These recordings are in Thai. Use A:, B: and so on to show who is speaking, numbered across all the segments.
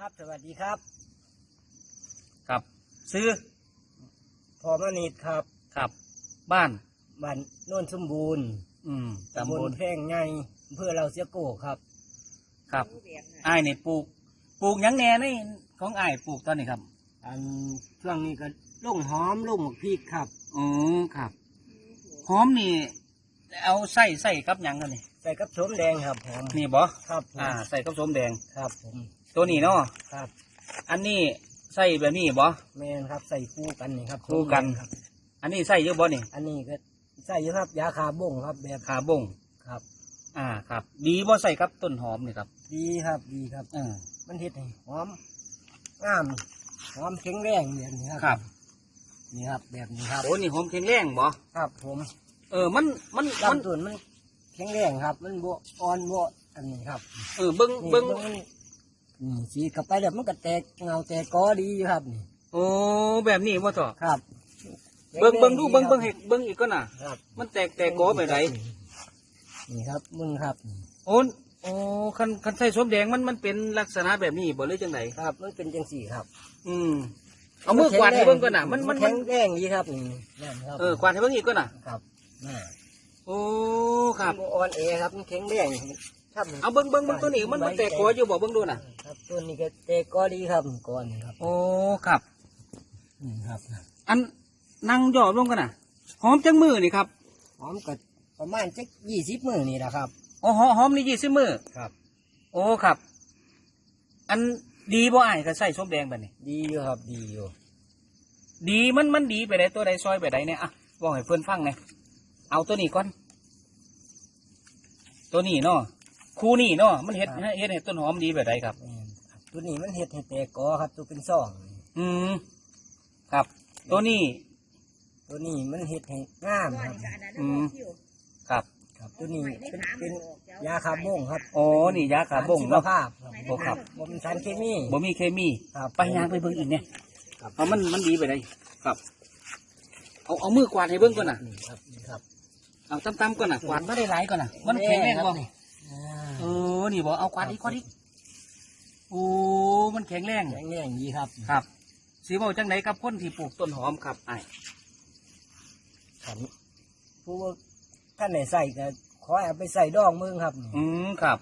A: ครับ สวัสดีครับ
B: ครับซื้อ
A: พอมานิดครับ
B: ครับ บ้าน
A: บ้านโน่นสมบูรณ์
B: อืม
A: ตำ
B: ตำ
A: บบล
B: ล
A: แพร่งไงอำเพื่อเราเสียโกครับ
B: ครับอ้ายนี่ปลูก ปลูกหยังแหน่ในของอ้ายปลูกตอนนี้ครับ
A: อันช่วงนี้ก็ลุ่งหอมลุ่งหมกพริกครับ
B: อืมครับหอมนี่ เอาใส่ใส่กับหยังกันนี่
A: ใส่กับโสมแดงครับหอม
B: นี่บ่
A: ครับผม
B: อ่า ใส่กับส้มแดง
A: ครับผม
B: ตัวนี้เนาะ
A: ครับ
B: อันนี้ใส่แบบนี้บ่
A: แม่นครับใส่คู่กันนี่ครับ
B: คู่กัน
A: ครับ
B: อันนี้ใส่เยอะบ่นี่
A: อันนี้ก็ใส่อยู่ครับยาคาบ่งครับแบบ
B: ขาบง
A: ครับ
B: อ่า ครับ ดีบ่ใส่กับต้นหอมนี่ครับ
A: ดีครับดีครับ
B: เออ
A: มันเฮ็ดให้หอมงามหอมแข็งแรงแบบนี้ครับ
B: ครับ
A: นี่ครับแบบนี้ครับ
B: โอ้นี่หอมแข็งแรงบ่
A: ครับ ผม
B: เออ มัน มัน มัน
A: ลำต้นมันแข็งแรงครับ มันบอ่อนบอันนี้ครับ
B: เออเบิ้ง
A: นี่
B: เบิ้ง
A: มันนี่สีกลับไปแล้วมันก็แตกเงาแตกกอดีอยู่ครับนี่
B: โอ้แบบนี้ว่าต่อ
A: ครับ
B: เบิ้งเบิ้งดูเบิ้ง
A: ค
B: เบิ้
A: รับ
B: งให้เบิ้งอีกก็น่ะ
A: ครับ
B: มันแตกแตกโกไปไหน
A: นี่ครับมึงครับ
B: โอ้นโอ้คันคันใส่ส้มแดงมันมันเป็นลักษณะแบบนี้บ่หรือจังได
A: ครับ มันเป็นจังสี่ครับ
B: อืมเอามือกวาดให้เบิ้งก็น่ะ มันมันมั
A: แข็
B: น
A: งแรงดีครับนี่นั่นครับ
B: เออกวาดให้เบิ้งอีกก็น่ะ
A: ครับน่า
B: โอ้ครับ
A: มันอ่อนเอครับมันแข็งแรงครับ
B: เอาเบิ้งเบิ้งเบิ้งตัวนี้มันมันแตกโกอยู่บ่เบิ้งดูน่ะ
A: ครับต้นนี้ก็แตกกอดีครับก่อนครับ
B: โอ้ครับ
A: นี่ครับ
B: อันนั่งย่อลงกันน่ะหอมจังมือนี่ครับ
A: หอมก็ประมาณจักยี่สิบมือนี่แหละครับ
B: โอ้หอมหอมนี่ยี่สิบมือ
A: ครับ
B: โอ้ครับ อันดีบ่อ้ายก็ใส่ส้มแดงแบบนี้
A: ดีอยู่ครับดีอยู่
B: ดีมันมันดีไปไหนตัวใดซอยไปไหนเนี่ยอะบอกให้เพื่อนฟังหน่อย เอาตัวนี้ก่อน ตัวนี้เนาะคู่นี้เนาะมันเฮ็ดเฮ็ดให้ต้นหอมดีแบบใดครับ
A: แม่นครับตัวนี้มันเห็ดให้แตกกอครับตัวเป็นซ่อง
B: อืมครับ ตัวนี้
A: ตัวนี้มันเห็ดให้งามครับ
B: อืม ครับ
A: ครับ ตัวนี้เป็นเป็นยาคาร์บงครับ
B: โอ้นี่ยาขาบง
A: สรชีว
B: เนาะ
A: ภาพครับ
B: โอ้ครับ
A: บ่เป็นสารเคมี
B: บ่มีเคมี
A: ครับ
B: ไปยางไปเบิ่งอีกเนี่ย
A: ครับ
B: เอามันมันดีไปไหนครับ เอาเอามือกวาดให้เบิ่งก่อนน่ะ
A: นี่ครับนี่ครับ
B: เอาตำๆก่อนน่ะกวาดไม่ได้หลายก่อนน่ะ มันแข็งแรงบ่
A: นี่อ่า
B: เออนี่บ่เอากวาดอีกกวาดอีกโอ้มันแข็งแรง
A: แข็งแรงดีครับ
B: ครับสีเบาจังไหนกับคนที่ปลูกต้นหอมครับไอ้าย
A: ครับผู้ว่าท่านไหนใส่ก็ขอให้เอาไปใส่ดองมึงครับนี่
B: อืมครับ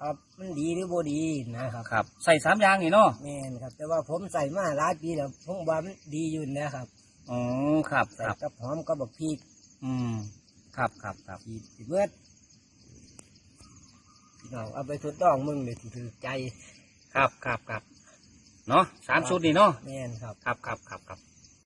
A: ครับมันดีหรือบ่ดีนะครับ
B: ครับ ใส่สามอย่างนี่เนาะ
A: แม่นครับ แต่ว่าผมใส่มาหลายปีแล้วผมว่ามันดีอยู่นะครับ
B: อ๋อครับ
A: ใส่
B: ครับ
A: กับหอมกับบักพริก
B: อืม ครับครับครับ
A: อีเมื่อพี่น้องเอาไปทดลองมึงเลยถือใจ
B: ครับครับครับเนาะสามชุดนี่เนาะ
A: แม่นครับ
B: ครับครับครับครับ